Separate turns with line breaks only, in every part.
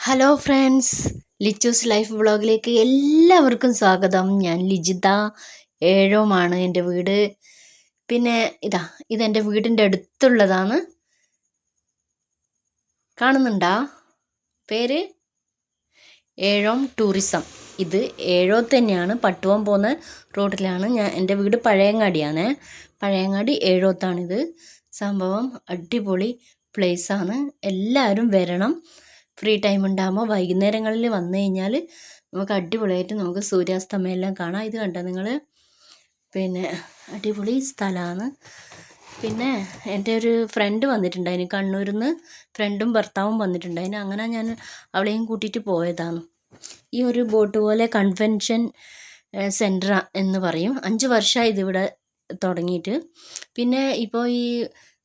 Hello friends Lichu's life വ്ളോഗിലേക്ക് എല്ലാവർക്കും സ്വാഗതം. ഞാൻ ലിജിത. ഏഴോമാണ് എന്റെ വീട്. പിന്നെ ഇതാ ഇതെന്റെ വീടിന്റെ അടുത്തുള്ളതാണ്. കാണുന്നുണ്ടാ? പേര്? ഏഴോം ടൂറിസം ഇത് ഏഴോ തന്നെയാണ്. പട്ടുവം പോകുന്ന റോഡിലാണ്. ഞാൻ എന്റെ വീട് പഴയങ്ങാടിയാണ്. പഴയങ്ങാടി ഏഴോത്താണിത് സംഭവം അടിപൊളി പ്ലേസാണ് എല്ലാവരും വരണം. ഫ്രീ ടൈം ഉണ്ടാകുമ്പോൾ വൈകുന്നേരങ്ങളിൽ വന്നു കഴിഞ്ഞാൽ നമുക്ക് അടിപൊളിയായിട്ട് നമുക്ക് സൂര്യാസ്തമയം എല്ലാം കാണാം. ഇത് കണ്ടോ നിങ്ങൾ പിന്നെ അടിപൊളി സ്ഥലമാണ് പിന്നെ എന്റെ ഒരു ഫ്രണ്ട് വന്നിട്ടുണ്ടായിന് കണ്ണൂരിൽ നിന്ന് ഫ്രണ്ടും ഭർത്താവും വന്നിട്ടുണ്ടായിന്. അങ്ങനെ ഞാൻ അവളെയും കൂട്ടിയിട്ട് പോയതാണ്. ഈ ഒരു ബോട്ട് പോലെ കൺവെൻഷൻ സെന്റർ എന്ന് പറയും. അഞ്ച് വർഷമായി ഇതിവിടെ തുടങ്ങിയിട്ട്. പിന്നെ ഇപ്പോൾ ഈ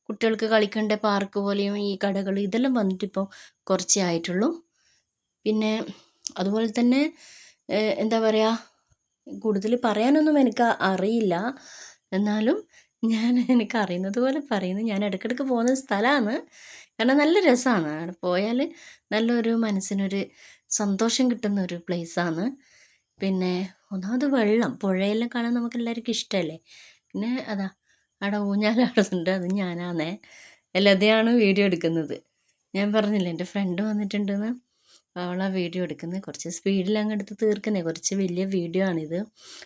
കുട്ടികൾക്ക് കളിക്കേണ്ട പാർക്ക് പോലെയും ഈ കടകൾ ഇതെല്ലാം വന്നിട്ട് ഇപ്പോൾ കുറച്ചേ ആയിട്ടുള്ളൂ. പിന്നെ അതുപോലെ തന്നെ എന്താ പറയുക കൂടുതൽ പറയാനൊന്നും എനിക്ക് അറിയില്ല. എന്നാലും ഞാൻ എനിക്ക് അറിയുന്നത് പോലെ പറയുന്നു. ഞാൻ ഇടയ്ക്കിടയ്ക്ക് പോകുന്ന സ്ഥലമാണ്. കാരണം നല്ല രസമാണ്. അവിടെ പോയാൽ നല്ലൊരു മനസ്സിനൊരു സന്തോഷം കിട്ടുന്ന ഒരു പ്ലേസാണ് പിന്നെ ഒന്നാമത് വെള്ളം. പുഴയെല്ലാം കാണാൻ നമുക്ക് എല്ലാവർക്കും ഇഷ്ടമല്ലേ പിന്നെ അതാ അവിടെ ഊഞ്ഞാലാടുന്നുണ്ട് അത് ഞാനാണേ ലതയാണ് വീഡിയോ എടുക്കുന്നത്. ഞാൻ പറഞ്ഞില്ലേ എന്റെ ഫ്രണ്ട് വന്നിട്ടുണ്ടെന്ന്? അവളാ വീഡിയോ എടുക്കുന്നത്. കുറച്ച് സ്പീഡിൽ അങ്ങ് എടുത്ത് തീർക്കുന്നേ. കുറച്ച് വലിയ വീഡിയോ ആണിത്.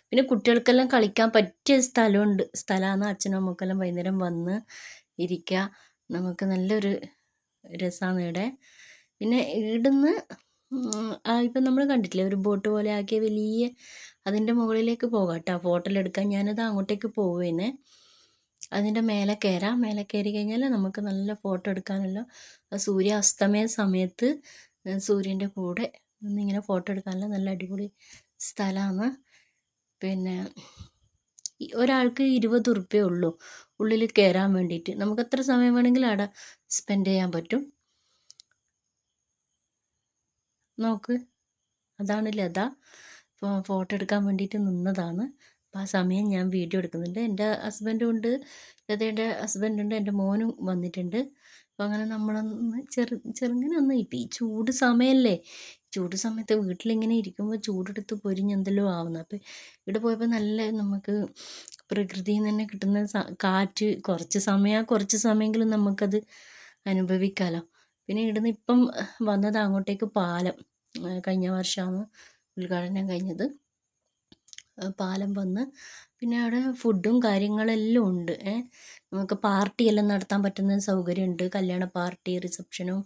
പിന്നെ കുട്ടികൾക്കെല്ലാം കളിക്കാൻ പറ്റിയ സ്ഥലമുണ്ട്. സ്ഥലമാണ് അച്ഛനും അമ്മക്കെല്ലാം വൈകുന്നേരം വന്ന് ഇരിക്കുക നമുക്ക് നല്ലൊരു രസമാണ് ഇവിടെ. പിന്നെ ഇവിടുന്ന് ഇപ്പം നമ്മൾ കണ്ടിട്ടില്ലേ ഒരു ബോട്ട് പോലെ ആക്കിയ വലിയ അതിന്റെ മുകളിലേക്ക് പോകാം കേട്ടോ. ഫോട്ടോ എടുക്കാൻ ഞാനത് അങ്ങോട്ടേക്ക് പോവേനെ. അതിന്റെ മേലെ കയറാം മേലെ കയറി കഴിഞ്ഞാൽ നമുക്ക് നല്ല ഫോട്ടോ എടുക്കാനുള്ള സൂര്യ അസ്തമയ സമയത്ത് സൂര്യന്റെ കൂടെ ഇങ്ങനെ ഫോട്ടോ എടുക്കാനുള്ള നല്ല അടിപൊളി സ്ഥലമാണ്. പിന്നെ ഒരാൾക്ക് ഇരുപത് ഉറുപ്പ്യേ ഉള്ളൂ ഉള്ളിൽ കയറാൻ വേണ്ടിയിട്ട്. നമുക്ക് എത്ര സമയം വേണമെങ്കിലും അവിടെ സ്പെൻഡ് ചെയ്യാൻ പറ്റും. നോക്ക്. അതാണ് ലത. ഫോട്ടോ എടുക്കാൻ വേണ്ടിയിട്ട് നിന്നതാണ്. അപ്പോൾ ആ സമയം ഞാൻ വീഡിയോ എടുക്കുന്നുണ്ട്. എന്റെ ഹസ്ബൻഡും ഉണ്ട്. ലതയുടെ ഹസ്ബൻഡുണ്ട് എന്റെ മോനും വന്നിട്ടുണ്ട്. അപ്പോൾ അങ്ങനെ നമ്മളൊന്ന് ചെറു ചെറുങ്ങനെ ഒന്ന് ഇപ്പം ഈ ചൂട് സമയമല്ലേ ചൂട് സമയത്ത് വീട്ടിലിങ്ങനെ ഇരിക്കുമ്പോൾ ചൂടെടുത്ത് പൊരിഞ്ഞെന്തെല്ലോ ആവുന്നത് അപ്പോൾ ഇവിടെ പോയപ്പോൾ നല്ല നമുക്ക് പ്രകൃതിയിൽ നിന്ന് തന്നെ കിട്ടുന്ന കാറ്റ് കുറച്ച് സമയം കുറച്ച് സമയമെങ്കിലും നമുക്കത് അനുഭവിക്കാമല്ലോ പിന്നെ ഇവിടുന്ന് ഇപ്പം വന്നത് അങ്ങോട്ടേക്ക് പാലം. കഴിഞ്ഞ വർഷമാണ് ഉദ്ഘാടനം കഴിഞ്ഞത്. പാലം വന്ന്. പിന്നെ അവിടെ ഫുഡും കാര്യങ്ങളെല്ലാം ഉണ്ട്. നമുക്ക് പാർട്ടിയെല്ലാം നടത്താൻ പറ്റുന്ന സൗകര്യമുണ്ട്. കല്യാണ പാർട്ടി റിസപ്ഷനും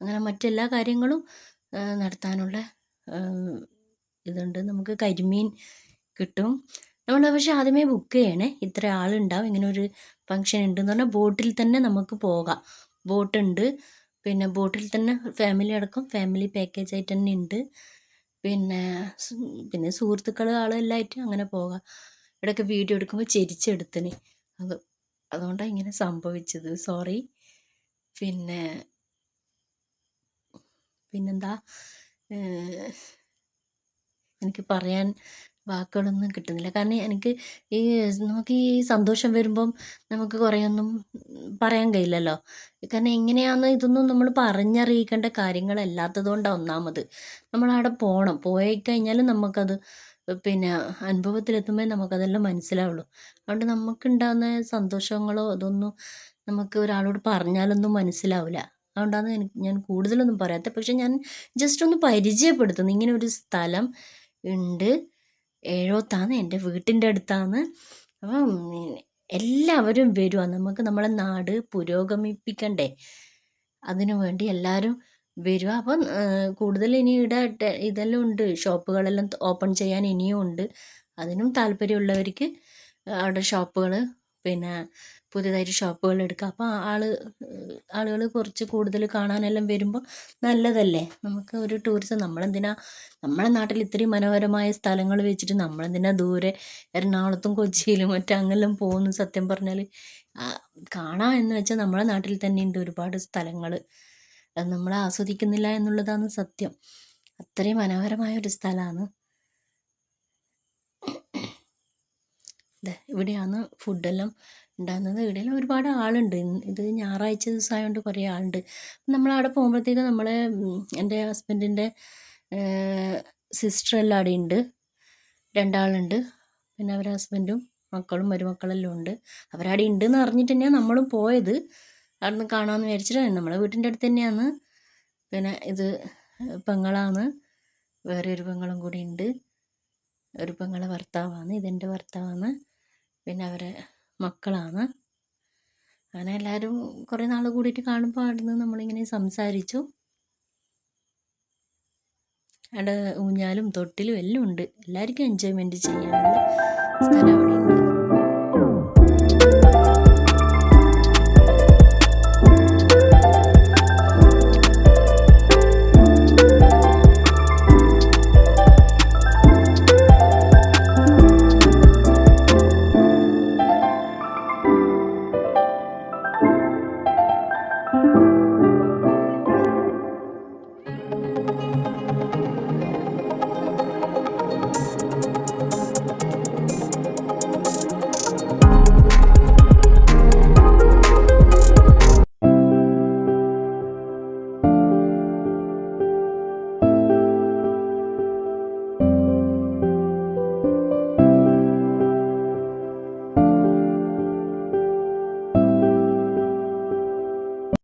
അങ്ങനെ മറ്റെല്ലാ കാര്യങ്ങളും നടത്താനുള്ള ഇതുണ്ട്. നമുക്ക് കരിമീൻ കിട്ടും. നമ്മൾ പക്ഷെ ആദ്യമേ ബുക്ക് ചെയ്യണേ. ഇത്ര ആളുണ്ടാവും. ഇങ്ങനെ ഒരു ഫംഗ്ഷൻ ഉണ്ട് എന്ന് പറഞ്ഞാൽ ബോട്ടിൽ തന്നെ നമുക്ക് പോകാം. ബോട്ടുണ്ട്. പിന്നെ ബോട്ടിൽ തന്നെ ഫാമിലി അടക്കം ഫാമിലി പാക്കേജ് ആയിട്ട് തന്നെ ഉണ്ട്. പിന്നെ പിന്നെ സുഹൃത്തുക്കൾ ആളെല്ലാമായിട്ട് അങ്ങനെ പോകാം. ഇടയ്ക്ക് വീഡിയോ എടുക്കുമ്പോൾ ചിരിച്ചെടുത്തിന്. അത് അതുകൊണ്ടാണ് ഇങ്ങനെ സംഭവിച്ചത്. സോറി. പിന്നെ പിന്നെന്താ? എനിക്ക് പറയാൻ വാക്കുകളൊന്നും കിട്ടുന്നില്ല. കാരണം എനിക്ക് ഈ നമുക്ക് ഈ സന്തോഷം വരുമ്പം നമുക്ക് കുറേയൊന്നും പറയാൻ കഴിയില്ലല്ലോ. കാരണം എങ്ങനെയാണെന്ന് ഇതൊന്നും നമ്മൾ പറഞ്ഞറിയിക്കേണ്ട കാര്യങ്ങളല്ലാത്തത് കൊണ്ടാണ് ഒന്നാമത്. നമ്മളവിടെ പോകണം പോയി കഴിഞ്ഞാൽ നമുക്കത് പിന്നെ അനുഭവത്തിലെത്തുമ്പോൾ നമുക്കതെല്ലാം മനസ്സിലാവുള്ളൂ. അതുകൊണ്ട് നമുക്കുണ്ടാകുന്ന സന്തോഷങ്ങളോ അതൊന്നും നമുക്ക് ഒരാളോട് പറഞ്ഞാലൊന്നും മനസ്സിലാവില്ല. അതുകൊണ്ടാണ് എനിക്ക് ഞാൻ കൂടുതലൊന്നും പറയാത്തത്. പക്ഷെ ഞാൻ ജസ്റ്റ് ഒന്ന് പരിചയപ്പെടുത്തുന്നു. ഇങ്ങനെ ഒരു സ്ഥലം ഉണ്ട്. ഏഴോത്താണ് എന്റെ വീട്ടിന്റെ അടുത്താണ്. അപ്പം എല്ലാവരും വരുക നമുക്ക് നമ്മളെ നാട് പുരോഗമിപ്പിക്കണ്ടേ? അതിനു വേണ്ടി എല്ലാവരും വരിക അപ്പം കൂടുതൽ ഇനി ഇവിടെ ഇതെല്ലാം ഉണ്ട്. ഷോപ്പുകളെല്ലാം ഓപ്പൺ ചെയ്യാൻ ഇനിയും ഉണ്ട്. അതിനും താല്പര്യമുള്ളവർക്ക് അവിടെ ഷോപ്പുകൾ പിന്നെ പുതിയതായിട്ട് ഷോപ്പുകൾ എടുക്കുക അപ്പോൾ ആൾ ആളുകൾ കുറച്ച് കൂടുതൽ കാണാനെല്ലാം വരുമ്പോൾ നല്ലതല്ലേ? നമുക്ക് ഒരു ടൂറിസം നമ്മളെന്തിനാ നമ്മുടെ നാട്ടിൽ ഇത്രയും മനോഹരമായ സ്ഥലങ്ങൾ വെച്ചിട്ട് നമ്മളെന്തിനാ ദൂരെ എറണാകുളത്തും കൊച്ചിയിലും മറ്റും അങ്ങെല്ലാം പോകുന്നു സത്യം പറഞ്ഞാൽ കാണാം എന്ന് വെച്ചാൽ നമ്മുടെ നാട്ടിൽ തന്നെയുണ്ട് ഒരുപാട് സ്ഥലങ്ങൾ. നമ്മൾ ആസ്വദിക്കുന്നില്ല എന്നുള്ളതാണ് സത്യം. അത്രയും മനോഹരമായ ഒരു സ്ഥലമാണ്. ഇവിടെയാണ് ഫുഡെല്ലാം ഉണ്ടാകുന്നത്. ഇവിടെയെല്ലാം ഒരുപാട് ആളുണ്ട്. ഇത് ഞായറാഴ്ച ദിവസമായതുകൊണ്ട് കുറേ ആളുണ്ട്. നമ്മളവിടെ പോകുമ്പോഴത്തേക്ക് നമ്മളെ എന്റെ ഹസ്ബൻഡിന്റെ സിസ്റ്ററെല്ലാം അവിടെ ഉണ്ട്. രണ്ടാളുണ്ട്. പിന്നെ അവരെ ഹസ്ബൻഡും മക്കളും മരുമക്കളെല്ലാം ഉണ്ട്. അവരവിടെ ഉണ്ടെന്ന് അറിഞ്ഞിട്ട് തന്നെയാണ് നമ്മളും പോയത്. അവിടെ നിന്ന് കാണാമെന്ന് വിചാരിച്ചിട്ട് നമ്മളെ വീട്ടിന്റെ അടുത്ത് തന്നെയാണ്. പിന്നെ ഇത് പെങ്ങളാണ്. വേറെ ഒരു പെങ്ങളും കൂടി ഉണ്ട്. ഒരു പെങ്ങളെ ഭർത്താവാണ്. ഇതെന്റെ ഭർത്താവാണ്. പിന്നെ അവരെ മക്കളാണ്. അങ്ങനെ എല്ലാവരും കുറേ നാൾ കൂടിയിട്ട് കാണുമ്പോൾ അവിടുന്ന് നമ്മളിങ്ങനെ സംസാരിച്ചു. അവിടെ ഊഞ്ഞാലും തൊട്ടിലും എല്ലാം ഉണ്ട്. എല്ലാവർക്കും എൻജോയ്മെന്റ് ചെയ്യാനുള്ള സ്ഥലം അവിടെ ഉണ്ട്